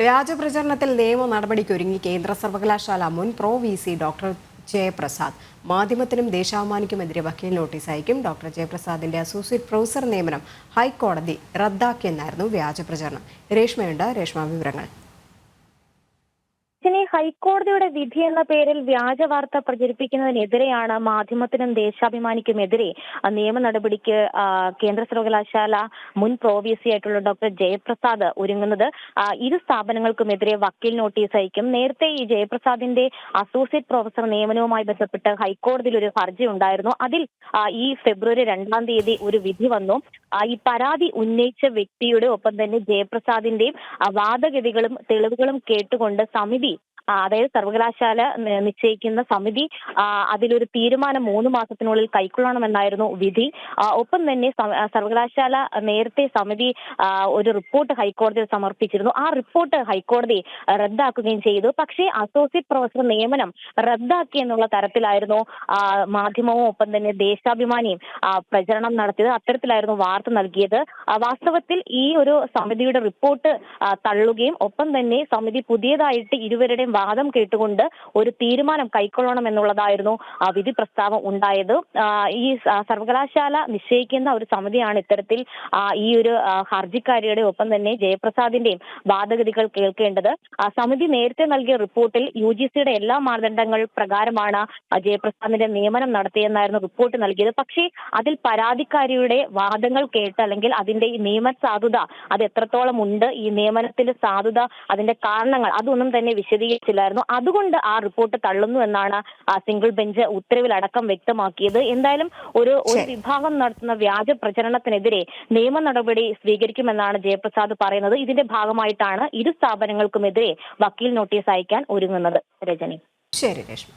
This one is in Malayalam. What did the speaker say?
വ്യാജപ്രചരണത്തിൽ നിയമ നടപടിക്കൊരുങ്ങി കേന്ദ്ര സർവകലാശാല മുൻ pro V C doctor Jayaprasad. മാധ്യമത്തിനും ദേശാഭിമാനിക്കുമെതിരെ വക്കീൽ നോട്ടീസ് അയക്കും. ഡോക്ടർ ജയപ്രസാദിന്റെ അസോസിയേറ്റ് പ്രൊഫസർ നിയമനം ഹൈക്കോടതി റദ്ദാക്കിയെന്നായിരുന്നു വ്യാജപ്രചരണം. രേഷ്മയുണ്ട്. രേഷ്മ വിവരങ്ങൾ. ഹൈക്കോടതിയുടെ വിധി എന്ന പേരിൽ വ്യാജ വാർത്ത പ്രചരിപ്പിക്കുന്നതിനെതിരെയാണ് മാധ്യമത്തിനും ദേശാഭിമാനിക്കുമെതിരെ നിയമ നടപടിക്ക് കേന്ദ്ര സർവകലാശാല മുൻ പ്രോവിയസി ആയിട്ടുള്ള ഡോക്ടർ ജയപ്രസാദ് ഒരുങ്ങുന്നത്. ഇരു സ്ഥാപനങ്ങൾക്കുമെതിരെ വക്കീൽ നോട്ടീസ് അയക്കും. നേരത്തെ ഈ ജയപ്രസാദിന്റെ അസോസിയേറ്റ് പ്രൊഫസർ നിയമനവുമായി ബന്ധപ്പെട്ട് ഹൈക്കോടതിയിൽ ഒരു ഹർജി ഉണ്ടായിരുന്നു. അതിൽ ഈ ഫെബ്രുവരി രണ്ടാം തീയതി ഒരു വിധി വന്നു. ഈ പരാതി ഉന്നയിച്ച വ്യക്തിയുടെ ഒപ്പം തന്നെ ജയപ്രസാദിന്റെയും വാദഗതികളും തെളിവുകളും കേട്ടുകൊണ്ട് സമിതി അതായത് സർവകലാശാല നിശ്ചയിക്കുന്ന സമിതി അതിലൊരു തീരുമാനം മൂന്ന് മാസത്തിനുള്ളിൽ കൈക്കൊള്ളണമെന്നായിരുന്നു വിധി. ഒപ്പം തന്നെ സർവകലാശാല നേരത്തെ സമിതി ഒരു റിപ്പോർട്ട് ഹൈക്കോടതിയിൽ സമർപ്പിച്ചിരുന്നു. ആ റിപ്പോർട്ട് ഹൈക്കോടതി റദ്ദാക്കുകയും ചെയ്തു. പക്ഷേ അസോസിയേറ്റ് പ്രൊഫസർ നിയമനം റദ്ദാക്കി എന്നുള്ള തരത്തിലായിരുന്നു മാധ്യമവും ഒപ്പം തന്നെ ദേശാഭിമാനിയും പ്രചരണം നടത്തിയത്. അത്തരത്തിലായിരുന്നു വാർത്ത നൽകിയത്. വാസ്തവത്തിൽ ഈ ഒരു സമിതിയുടെ റിപ്പോർട്ട് തള്ളുകയും ഒപ്പം തന്നെ സമിതി പുതിയതായിട്ട് ഇരുവരുടെയും വാദം കേട്ടുകൊണ്ട് ഒരു തീരുമാനം കൈക്കൊള്ളണം എന്നുള്ളതായിരുന്നു വിധി പ്രസ്താവം ഉണ്ടായത്. ഈ സർവകലാശാല നിശ്ചയിക്കുന്ന ഒരു സമിതിയാണ് ഇത്തരത്തിൽ ഈ ഒരു ഹർജിക്കാരിയുടെ ഒപ്പം തന്നെ ജയപ്രസാദിന്റെയും വാദഗതികൾ കേൾക്കേണ്ടത്. സമിതി നേരത്തെ നൽകിയ റിപ്പോർട്ടിൽ യു ജി സിയുടെ എല്ലാ മാനദണ്ഡങ്ങൾ പ്രകാരമാണ് ജയപ്രസാദിന്റെ നിയമനം നടത്തിയെന്നായിരുന്നു റിപ്പോർട്ട് നൽകിയത്. പക്ഷേ അതിൽ പരാതിക്കാരിയുടെ വാദങ്ങൾ കേട്ട് അല്ലെങ്കിൽ അതിന്റെ ഈ നിയമ സാധുത അത് എത്രത്തോളം ഉണ്ട് ഈ നിയമനത്തിന്റെ സാധുത അതിന്റെ കാരണങ്ങൾ അതൊന്നും തന്നെ വിശദീകരിച്ചില്ലായിരുന്നു അതുകൊണ്ട് ആ റിപ്പോർട്ട് തള്ളുന്നു എന്നാണ് ആ സിംഗിൾ ബെഞ്ച് ഉത്തരവിലടക്കം വ്യക്തമാക്കിയത്. എന്തായാലും ഒരു ഒരു വിഭാഗം നടത്തുന്ന വ്യാജ പ്രചരണത്തിനെതിരെ നിയമ നടപടി സ്വീകരിക്കുമെന്നാണ് ജയപ്രസാദ് പറയുന്നത്. ഇതിന്റെ ഭാഗമായിട്ടാണ് ഇരു സ്ഥാപനങ്ങൾക്കുമെതിരെ വക്കീൽ നോട്ടീസ് അയക്കാൻ ഒരുങ്ങുന്നത്. രജനി. ശരി രേഷ്മ.